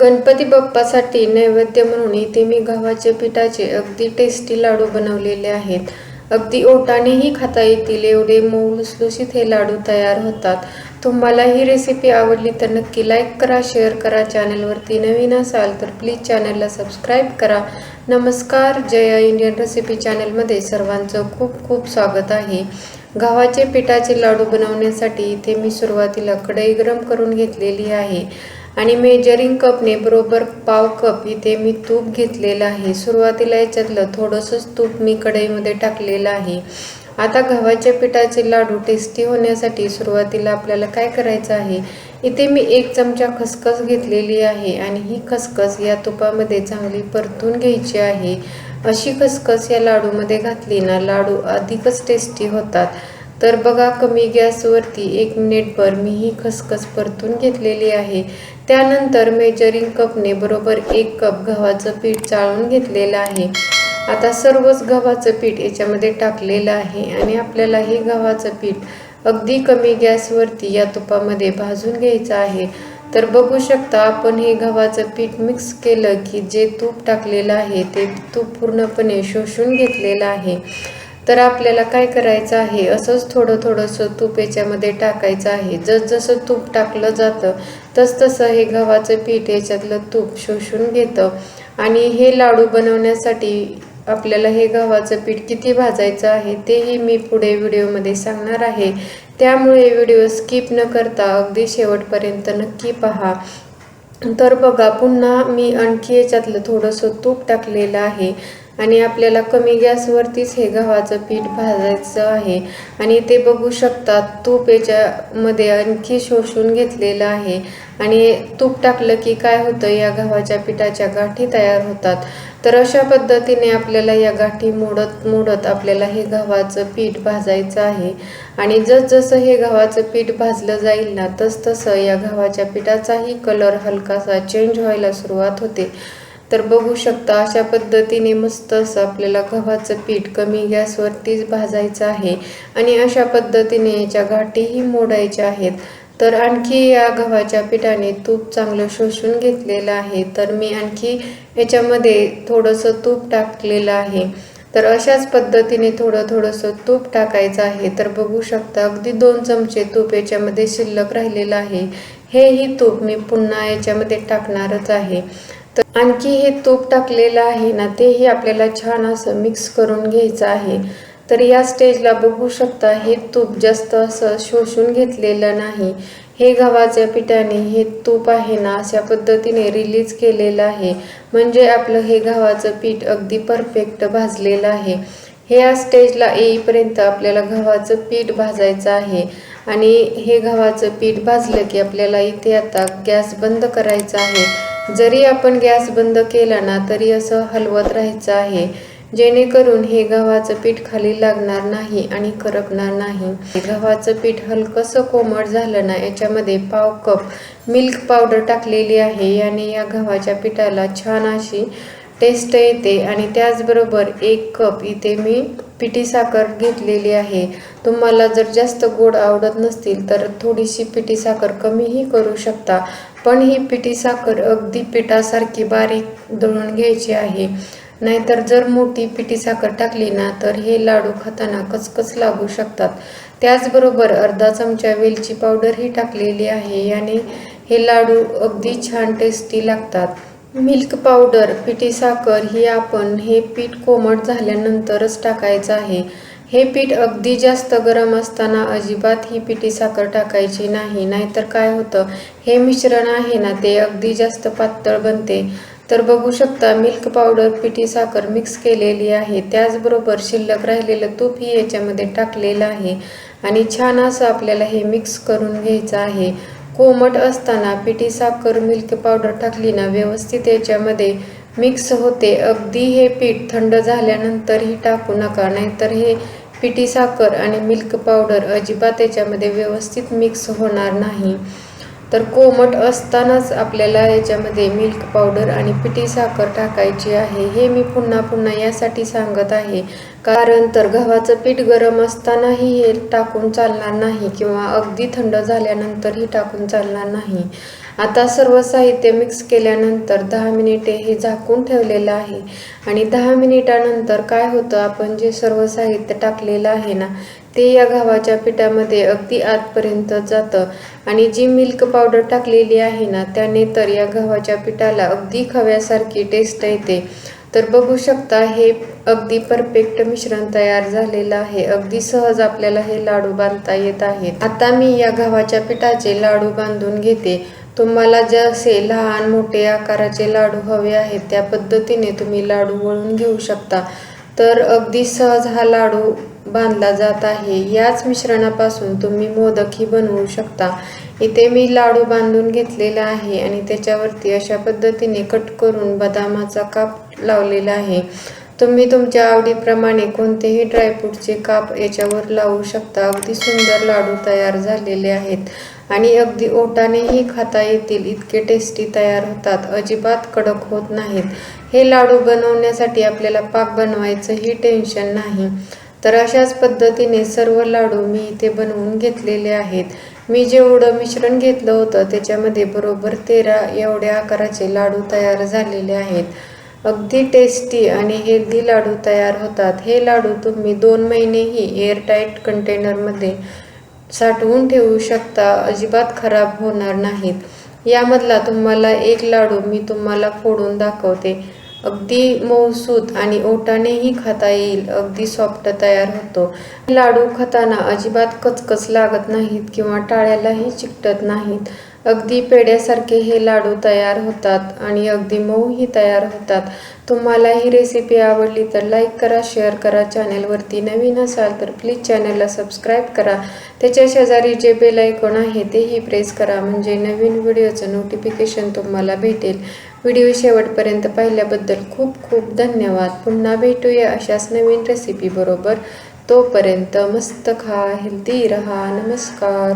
गणपती बाप्पासाठी नैवेद्य म्हणून इथे मी गव्हाच्या पिठाचे अगदी टेस्टी लाडू बनवलेले आहेत. अगदी ओटानेही खाता येतील एवढे मऊ लुसलुशीत हे लाडू तयार होतात. तुम्हाला ही रेसिपी आवडली तर नक्की लाईक करा शेअर करा चॅनलवरती नवीन असाल तर प्लीज चॅनलला सबस्क्राईब करा. नमस्कार जया इंडियन रेसिपी चॅनलमध्ये सर्वांचं खूप खूप स्वागत आहे. गव्हाचे पिठाचे लाडू बनवण्यासाठी इथे मी सुरुवातीला कढई गरम करून घेतलेली आहे. आणि मेजरिंग कपने बरोबर पाव कप इथे मी तूप घेतलेलं आहे. सुरुवातीला याच्यातलं थोडंसंच तूप मी कढईमध्ये टाकलेलं आहे. आता गव्हाच्या पिठाचे लाडू टेस्टी होण्यासाठी सुरुवातीला आपल्याला काय करायचं आहे? इथे मी एक चमचा खसखस घेतलेली आहे आणि ही खसखस या तुपामध्ये चांगली परतून घ्यायची आहे. अशी खसखस या लाडूमध्ये घातली ना लाडू अधिकच टेस्टी होतात. तर बघा कमी गॅसवरती एक मिनिटभर मी ही खसखस परतून घेतलेली आहे. त्यानंतर मेजरिंग कपने बरोबर एक कप गव्हाचं पीठ चाळून घेतलेलं आहे. आता सर्वच गव्हाचं पीठ याच्यामध्ये टाकलेलं आहे आणि आपल्याला हे गव्हाचं पीठ अगदी कमी गॅसवरती या तुपामध्ये भाजून घ्यायचं आहे. तर बघू शकता आपण हे गव्हाचं पीठ मिक्स केलं की जे तूप टाकलेलं आहे ते तूप पूर्णपणे शोषून घेतलेलं आहे. तर आपल्याला काय करायचं आहे? असंच थोडं थोडंसं तूप याच्यामध्ये टाकायचं आहे. जसजसं तूप टाकलं जातं तसतसं हे गव्हाचं पीठ याच्यातलं तूप शोषून घेतं. आणि हे लाडू बनवण्यासाठी आपल्याला हे गव्हाचं पीठ किती भाजायचं आहे तेही मी पुढे व्हिडिओमध्ये सांगणार आहे. त्यामुळे व्हिडिओ स्किप न करता अगदी शेवटपर्यंत नक्की पहा. तर बघा पुन्हा मी आणखी याच्यातलं थोडंसं तूप टाकलेलं आहे. आणि आपल्याला कमी गॅसवरतीच हे गव्हाचं पीठ भाजायचं आहे. आणि ते बघू शकता तूप याच्यामध्ये आणखी शोषून घेतलेलं आहे. आणि तूप टाकलं की काय होतं या गव्हाच्या पिठाच्या गाठी तयार होतात. तर अशा पद्धतीने आपल्याला या गाठी मोडत मोडत आपल्याला हे गव्हाचं पीठ भाजायचं आहे. आणि जसजसं हे गव्हाचं पीठ भाजलं जाईल ना तसतसं या गव्हाच्या पिठाचाही कलर हलकासा चेंज व्हायला सुरुवात होते. तर बघू शकता अशा पद्धतीने मस्त असं आपल्याला गव्हाचं पीठ कमी गॅसवरतीच भाजायचं आहे. आणि अशा पद्धतीने याच्या गाठीही मोडायच्या आहेत. तर आणखी या गव्हाच्या पिठाने तूप चांगलं शोषून घेतलेलं आहे. तर मी आणखी याच्यामध्ये थोडंसं तूप टाकलेलं आहे. तर अशाच पद्धतीने थोडं थोडंसं तूप टाकायचं आहे. तर बघू शकता अगदी दोन चमचे तूप याच्यामध्ये शिल्लक राहिलेलं आहे. हेही तूप मी पुन्हा याच्यामध्ये टाकणारच आहे. तर आणखी हे तूप टाकलेलं आहे ना तेही आपल्याला छान असं मिक्स करून घ्यायचं आहे. तर या स्टेजला बघू शकता हे तूप जास्त असं शोषून घेतलेलं नाही. हे गव्हाच्या पिठाने हे तूप आहे ना अशा पद्धतीने रिलीज केलेलं आहे. म्हणजे आपलं हे गव्हाचं पीठ अगदी परफेक्ट भाजलेलं आहे. हे या स्टेजला येईपर्यंत आपल्याला गव्हाचं पीठ भाजायचं आहे. आणि हे गव्हाचं पीठ भाजलं की आपल्याला इथे आता गॅस बंद करायचा आहे. जरी आपण गॅस बंद केला ना तरी असं हलवत राहायचं आहे. जेणेकरून हे गव्हाचं पीठ खाली लागणार नाही आणि करपणार नाही. गव्हाचं पीठ हलकंसं कोमट झालं ना याच्यामध्ये पाव कप मिल्क पावडर टाकलेली आहे. याने या गव्हाच्या पिठाला छान अशी टेस्ट येते. आणि त्याचबरोबर एक कप इथे मी पिठी साखर घेतलेली आहे. तुम्हाला जर जास्त गोड आवडत नसतील तर थोडीशी पिठी साखर कमीही करू शकता. पण ही पिठी साखर अगदी पिठासारखी बारीक दळून घ्यायची आहे. नाहीतर जर मोठी पिठी साखर टाकली ना तर हे लाडू खाताना कचकच लागू शकतात. त्याचबरोबर अर्धा चमचा वेलची पावडरही टाकलेली आहे याने हे लाडू अगदी छान टेस्टी लागतात. मिल्क पावडर पिठी साखर ही आपण हे पीठ कोमट झाल्यानंतरच टाकायचं आहे. हे पीठ अगदी जास्त गरम असताना अजिबात ही पिठी साखर टाकायची नाही नाहीतर काय होतं? हे मिश्रण आहे ना ते अगदी जास्त पातळ बनते. तर बघू शकता मिल्क पावडर पिठी साखर मिक्स केलेली आहे. त्याचबरोबर शिल्लक राहिलेलं तूप ही याच्यामध्ये टाकलेलं आहे. आणि छान असं आपल्याला हे मिक्स करून घ्यायचं आहे. कोमट असताना पिठी साखर मिल्क पावडर टाकली ना व्यवस्थित याच्यामध्ये मिक्स होते. अगदी हे पीठ थंड झाल्यानंतरही टाकू नका नाहीतर हे पिठी साखर आणि मिल्क पावडर अजिबात याच्यामध्ये व्यवस्थित मिक्स होणार नाही. तर कोमट असतानाच आपल्याला याच्यामध्ये मिल्क पावडर आणि पिठी साखर टाकायची आहे. हे मी पुन्हा पुन्हा यासाठी सांगत आहे. कारण तर गव्हाचं पीठ गरम असतानाही हे टाकून चालणार नाही किंवा अगदी थंड झाल्यानंतरही टाकून चालणार नाही. आता सर्व साहित्य मिक्स केल्यानंतर दहा मिनिटे हे झाकून ठेवलेलं आहे. आणि दहा मिनिटानंतर काय होतं? आपण जे सर्व साहित्य टाकलेलं आहे ना ते या गव्हाच्या पिठामध्ये अगदी आतपर्यंत जातं. आणि जी मिल्क पावडर टाकलेली आहे ना त्याने तर या गव्हाच्या पिठाला अगदी खव्यासारखी टेस्ट येते. तर बघू शकता हे अगदी परफेक्ट मिश्रण तयार झालेलं आहे. अगदी सहज आपल्याला हे लाडू बांधता येत आहेत. आता मी या गव्हाच्या पिठाचे लाडू बांधून घेते. तुम्हाला जसे लहान मोठे आकाराचे लाडू हवे आहेत त्या पद्धतीने तुम्ही लाडू वळून घेऊ शकता. तर अगदी सहज हा लाडू बांधला जात आहे. याच मिश्रणापासून तुम्ही मोदकही बनवू शकता. इथे मी लाडू बांधून घेतलेला आहे आणि त्याच्यावरती अशा पद्धतीने कट करून बदामाचा काप लावलेला आहे. तुम्ही तुमच्या आवडीप्रमाणे कोणतेही ड्रायफ्रूटचे काप याच्यावर लावू शकता. अगदी सुंदर लाडू तयार झालेले आहेत. आणि अगदी ओटानेही खाता येतील इतके टेस्टी तयार होतात. अजिबात कडक होत नाहीत. हे लाडू बनवण्यासाठी आपल्याला पाक बनवायचंही टेन्शन नाही. तर अशाच पद्धतीने सर्व लाडू मी इथे बनवून घेतलेले आहेत. मी जेवढं मिश्रण घेतलं होतं त्याच्यामध्ये बरोबर तेरा एवढ्या आकाराचे लाडू तयार झालेले आहेत. अगदी टेस्टी आणि हेल्दी लाडू तयार होतात. हे लाडू तुम्ही दोन महिनेही एअरटाईट कंटेनरमध्ये साठवून ठेवू शकता. अजिबात खराब होणार नाहीत. यामधला तुम्हाला एक लाडू मी तुम्हाला फोडून दाखवते. अगदी मऊसूत आणि ओटानेही खाता येईल अगदी सॉफ्ट तयार होतो. लाडू खाताना अजिबात कचकच लागत नाहीत किंवा टाळ्यालाही चिकटत नाहीत. अगदी पेड्यासारखे हे लाडू तयार होतात आणि अगदी मऊही तयार होतात. तुम्हाला ही रेसिपी आवडली तर लाईक करा शेअर करा. चॅनलवरती नवीन असाल तर प्लीज चॅनलला सबस्क्राईब करा. त्याच्या शेजारी जे बेल आयकॉन आहे तेही प्रेस करा. म्हणजे नवीन व्हिडिओचं नोटिफिकेशन तुम्हाला भेटेल. व्हिडिओ शेवटपर्यंत पाहिल्याबद्दल खूप खूप धन्यवाद. पुन्हा भेटूया अशाच नवीन रेसिपीबरोबर तोपर्यंत मस्त खा हेल्दी रहा. नमस्कार.